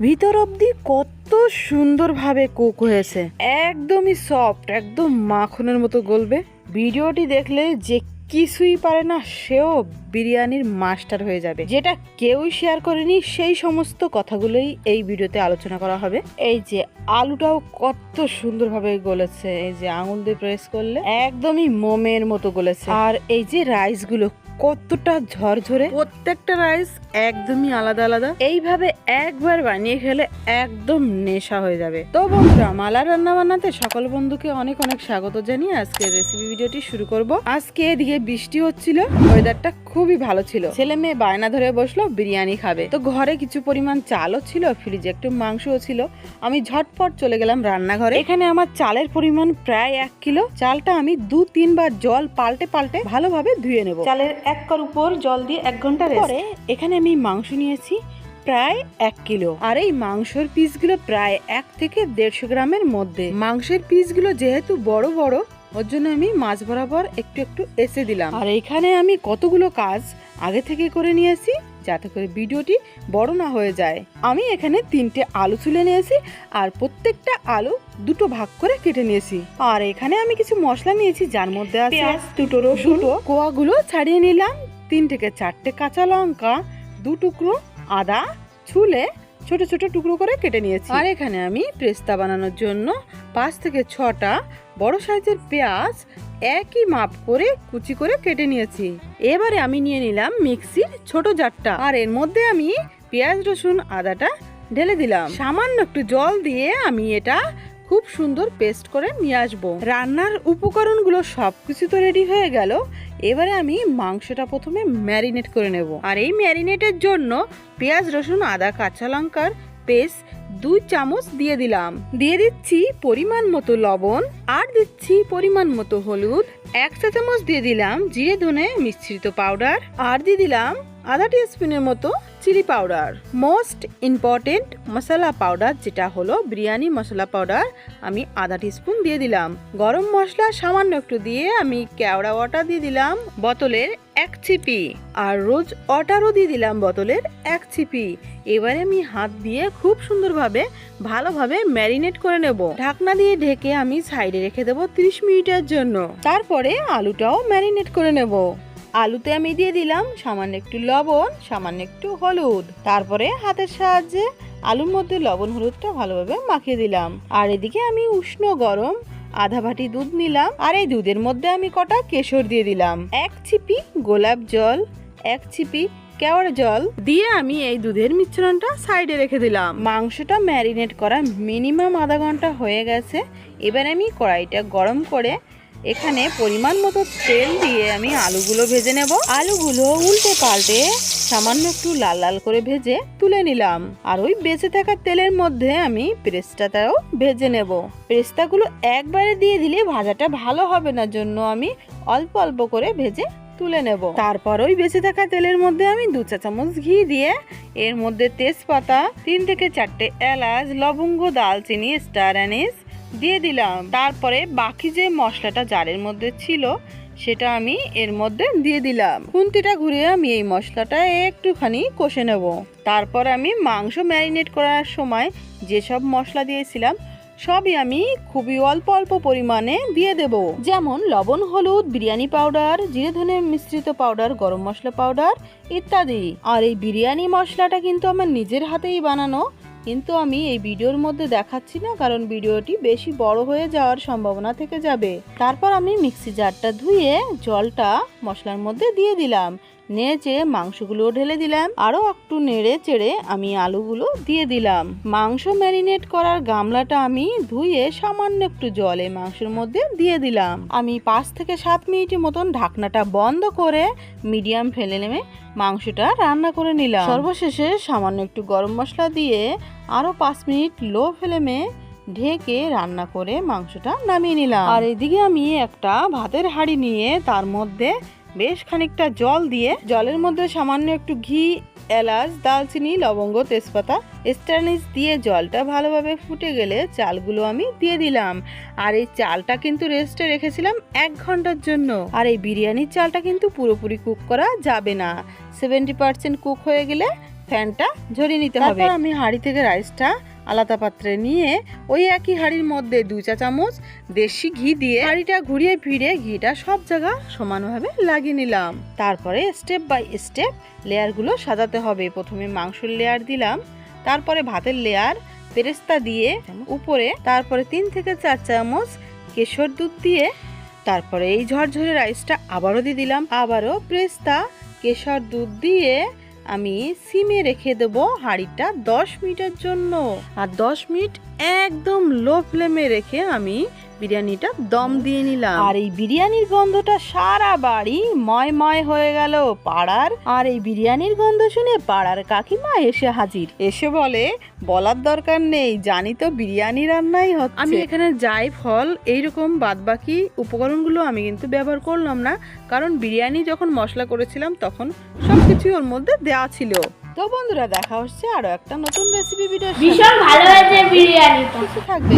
ভিতর অবধি কত সুন্দরভাবে কুক হয়েছে। একদমই সফট একদম মাখনের মতো গলবে। ভিডিওটি দেখলে যে কিছুই পারে না, সেও বিরিয়ানির মাস্টার হয়ে যাবে। যেটা কেউই শেয়ার করেনি, সেই সমস্ত কথাগুলোই এই ভিডিওতে আলোচনা করা হবে। এই যে আলুটাও কত সুন্দরভাবে গলেছে, এই যে আঙুল দিয়ে প্রেস করলে, একদমই মোমের মতো গলেছে। আর এই যে রাইসগুলো কতটা ঝরঝরে? প্রত্যেকটা রাইস একদমই আলাদা আলাদা। এইভাবে একবার বানিয়ে খেলে একদম নেশা হয়ে যাবে। তো বন্ধুরা, মালা রান্না বান্নাতে সকল বন্ধুকে অনেক অনেক স্বাগত জানিয়ে আজকে রেসিপি ভিডিওটি শুরু করব। আজকে এদিকে বৃষ্টি হচ্ছিল ওয়েদারটা খুবই ভালো ছিল। ছেলে মেয়ে বায়না ধরে বসল, বিরিয়ানি খাবে। তো ঘরে কিছু পরিমাণ চালও ছিল, ফ্রিজে একটু মাংসও ছিল। আমি ঝটপট চলে গেলাম রান্নাঘরে। এখানে আমার চালের পরিমাণ প্রায় এক কিলো। চালটা আমি দু, তিনবার জল পাল্টে পাল্টে ভালোভাবে ধুয়ে নেব। চালের এক কার উপর জল দিয়ে এক ঘণ্টা পরে এখানে আমি মাংস নিয়েছি প্রায় এক কিলো। আর এই মাংসের পিসগুলো প্রায় এক থেকে দেড়শো গ্রামের মধ্যে। মাংসের পিসগুলো যেহেতু বড় বড় ওর জন্য আমি মাছ বরাবর একটু একটু এসে দিলাম। আর এখানে আমি কতগুলো কাজ আগে থেকে করে নিয়েছি যাতে করে ভিডিওটি বড় না হয়ে যায়। আমি এখানে তিনটে আলু তুলে নিয়েছি আর প্রত্যেকটা আলু দুটো ভাগ করে কেটে নিয়েছি। আর এখানে আমি কিছু মশলা নিয়েছি যার মধ্যে আছে দুটো রসুন। কোয়াগুলো ছাড়িয়ে নিলাম। তিন থেকে চারটে কাঁচা লঙ্কা দু টুকরো আদা ছুলে ছোট ছোট টুকরো করে কেটে নিয়েছি। আর এখানে আমি পেস্তা বানানোর জন্য পাঁচ থেকে ছটা বড় সাইজের পেঁয়াজ একই মাপ করে কুচি করে কেটে নিয়েছি। এবারে আমি নিয়ে নিলাম মিক্সির ছোট জারটা। আর এর মধ্যে আমি পেঁয়াজ, রসুন, আদাটা ঢেলে দিলাম। সামান্য একটু জল দিয়ে আমি এটা খুব সুন্দর পেস্ট করে নিয়ে আসব। রান্নার উপকরণগুলো সবকিছু তো রেডি হয়ে গেল। এবারে আমি মাংসটা প্রথমে ম্যারিনেট করে নেব। আর এই ম্যারিনেটের জন্য পেঁয়াজ, রসুন, আদা, কাঁচা লঙ্কার পেস্ট দুই চামচ দিয়ে দিলাম। দিয়ে দিচ্ছি পরিমাণ মতো লবণ আর দিচ্ছি পরিমাণ মতো হলুদ। এক চা চামচ দিয়ে দিলাম জিরে ধনে মিশ্রিত পাউডার আর দিয়ে দিলাম আধা স্পুনের মতো চিলি পাউডার মোস্ট ইম্পর্টেন্ট মশলা পাউডার যেটা হলো বিরিয়ানি মশলা পাউডার আমি আধা স্পুন দিয়ে দিলাম। গরম মশলা সামান্য একটু দিয়ে আমি কেওড়া ওয়াটার দিয়ে দিলাম বোতলের এক ছিপি। আর রোজ ওয়াটারও দিয়ে দিলাম বোতলের এক ছিপি। এবারে আমি হাত দিয়ে খুব সুন্দরভাবে, ভালোভাবে ম্যারিনেট করে নেব। ঢাকনা দিয়ে ঢেকে আমি সাইডে রেখে দেবো 30 মিনিটের জন্য। তারপরে আলুটাও ম্যারিনেট করে নেব। আলুতে আমি দিয়ে দিলাম সামান্য একটু লবণ, সামান্য একটু হলুদ। তারপরে হাতের সাহায্যে আলুর মধ্যে লবণ হলুদটা ভালোভাবে মাখিয়ে দিলাম। আর এদিকে আমি উষ্ণ গরম আধা বাটি দুধ নিলাম। আর এই দুধের মধ্যে আমি কটা কেশর দিয়ে দিলাম। এক ছিপি গোলাপ জল, এক ছিপি কেওড়া জল দিয়ে আমি এই দুধের মিশ্রণটা সাইডে রেখে দিলাম। মাংসটা ম্যারিনেট করা মিনিমাম আধা ঘণ্টা হয়ে গেছে। এবার আমি কড়াইটা গরম করে এখানে পরিমাণ মতো তেল দিয়ে আমি আলুগুলো ভেজে নেব। আলুগুলো উল্টে পাল্টে সামান্য একটু লাল লাল করে ভেজে তুলে নিলাম। আর ওই বেঁচে থাকা তেলের মধ্যে আমি পেস্তাটাও ভেজে নেব। পেস্তাগুলো একবারে দিয়ে দিলে ভাজাটা ভালো হবে না জন্য আমি অল্প অল্প করে ভেজে তুলে নেব। তারপর ওই বেঁচে থাকা তেলের মধ্যে আমি দু চা চামচ ঘি দিয়ে এর মধ্যে তেজপাতা, তিন থেকে চারটে এলাচ, লবঙ্গ দালচিনি স্টার অ্যানিস দিয়ে দিলাম। তারপরে বাকি যে মশলাটা জারের মধ্যে ছিল, সেটা আমি এর মধ্যে দিয়ে দিলাম। খুন্তিটা ঘুরিয়ে আমি এই মশলাটা একটুখানি কষে নেব। তারপর আমি মাংস ম্যারিনেট করার সময় যেসব মশলা দিয়েছিলাম, সবই আমি খুবই অল্প অল্প পরিমাণে দিয়ে দেব। যেমন লবণ, হলুদ, বিরিয়ানি পাউডার, জিরে ধনে মিশ্রিত পাউডার, গরম মশলা পাউডার ইত্যাদি। আর এই বিরিয়ানি মশলাটা কিন্তু আমার নিজের হাতেই বানানো কিন্তু আমি এই ভিডিওর মধ্যে দেখাচ্ছি না, কারণ ভিডিওটি বেশি বড় হয়ে যাওয়ার সম্ভাবনা থেকে যাবে। তারপর আমি মিক্সি জারটা ধুয়ে জলটা মশলার মধ্যে দিয়ে দিলাম। নেড়ে চেড়ে মাংসগুলো ঢেলে দিলাম। আরও একটু নেড়ে চেড়ে আমি আলুগুলো দিয়ে দিলাম। মাংস ম্যারিনেট করার গামলাটা আমি ধুয়ে সামান্য একটু জলে মাংসের মধ্যে দিয়ে দিলাম। আমি পাঁচ থেকে সাত মিনিটের মতন ঢাকনাটা বন্ধ করে মিডিয়াম ফেলে নেমে মাংসটা রান্না করে নিলাম। সর্বশেষে সামান্য একটু গরম মশলা দিয়ে আরও পাঁচ মিনিট লো ফ্লেমে ঢেকে রান্না করে মাংসটা নামিয়ে নিলাম। আর এদিকে আমি একটা ভাতের হাঁড়ি নিয়ে তার মধ্যে বেশ খানিকটা জল দিয়ে জলের মধ্যে সামান্য একটু ঘি, এলাচ দালচিনি লবঙ্গ, তেজপাতা স্টারনিস দিয়ে জলটা ভালোভাবে ফুটে গেলে চালগুলো আমি দিয়ে দিলাম। আর এই চালটা কিন্তু রেস্টে রেখেছিলাম এক ঘণ্টার জন্য। আর এই বিরিয়ানির চালটা কিন্তু পুরোপুরি কুক করা যাবে না। সেভেন্টি পার্সেন্ট কুক হয়ে গেলে ফ্যানটা ঝরিয়ে নিতে হবে। আমি হাঁড়ি থেকে রাইসটা আলাদা পাত্রে নিয়ে ওই একই হাঁড়ির মধ্যে দুই চা চামচ দেশি ঘি দিয়ে হাঁড়িটা ঘুরিয়ে ফিরে ঘিটা সব জায়গা সমানভাবে লাগিয়ে নিলাম। তারপরে স্টেপ বাই স্টেপ লেয়ারগুলো সাজাতে হবে। প্রথমে মাংসের লেয়ার দিলাম, তারপরে ভাতের লেয়ার, পেরেস্তা দিয়ে উপরে, তারপরে তিন থেকে চার চামচ কেশর দুধ দিয়ে, তারপরে এই ঝরঝরে রাইসটা আবারও দিয়ে দিলাম। আবারও পেস্তা কেশর দুধ দিয়ে আমি সিমে রেখে দেবো হাঁড়িটা দশ মিনিটের জন্য। আর দশ মিনিট একদম লো ফ্লেমে রেখে আমি বিরিয়ানিটা দম দিয়ে নিলাম। আর এই বিরিয়ানির গন্ধটা সারা বাড়ি ময় ময় হয়ে গেল পাড়ার। আর এই বিরিয়ানির গন্ধ শুনে পাড়ার কাকিমা এসে হাজির। এসে বলে বলার দরকার নেই জানি তো বিরিয়ানি রান্নাই হচ্ছে। আমি এখানে যাই ফল এইরকম বাদবাকি উপকরণগুলো আমি কিন্তু ব্যবহার করলাম না। কারণ বিরিয়ানি যখন মশলা করেছিলাম তখন সব সবকিছু ওর মধ্যে দেওয়া ছিল। তো বন্ধুরা দেখা হচ্ছে আরও একটা নতুন রেসিপি ভিডিও ভীষণ ভালো হয়েছে বিরিয়ানিটা। থাকবে